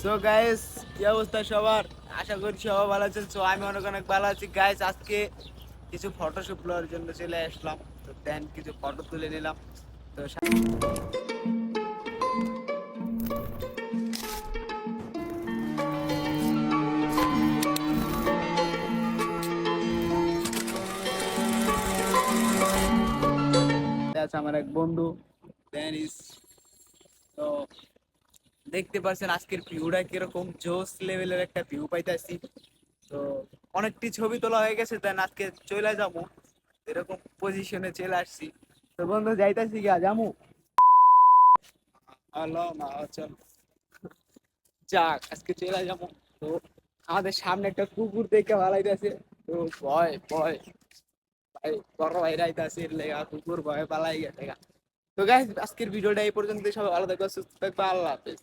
So guys কি অবস্থা সবার? আশা করি সবাই ভালো আছেন। সো আমি অনেক অনেক ভালো আছি। গাইস আজকে কিছু ফটোশুট নেওয়ার জন্য চলে আসলাম। তো দেন, কিছু ফটো তুলে নিলাম। তো আমার এক বন্ধু দেন ইস তো দেখতে পাচ্ছেন আজকের ভিউটা কীরকম জোস লেভেলের একটা ভিউ পাইতেছি। তো অনেকটি ছবি তোলা হয়ে গেছে দেন আজকে চলে যাব। এরকম পজিশনে চলে আসছি। তো বন্ধু, যাইতাছি গা যামু। হ্যালো না চল। যাক, আজকে চলে যাব। তো আমাদের সামনে একটা কুকুর দেখে ভালাইতেছে তো ভয় ভয়। ভাই, বড় ভাই রাইতাছে লেগা কুকুর ভয় পালাই গেছে তো গাইস আজকের ভিডিওটা এই পর্যন্ত সবাই ভালো থাকবে সুস্থ থাকবে আল্লাহ হাফেজ।